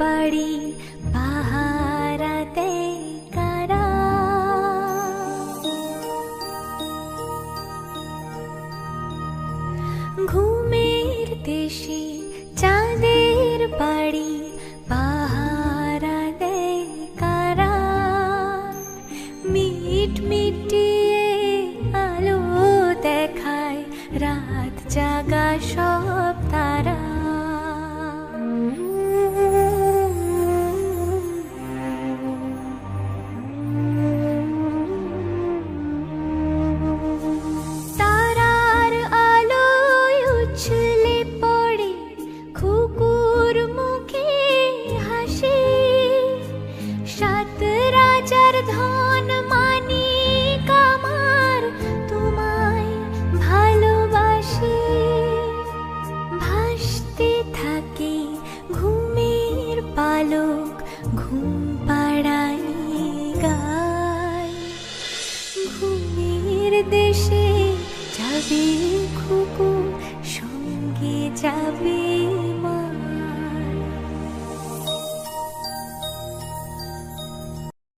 বাড়ি পাহারাতে কারা? ঘুমের দেশে চাঁদের বাড়ি পাহারা দেয় কারা? মিট মিটিয়ে আলো দেখায়, রাত জাগা সব ধন মানি কামার তোমায় ভালোবাসি। ভাসতে থাকে ঘুমের পালক, ঘুম গায়। ঘুমের দেশে যাবে খুকু, সঙ্গে যাবে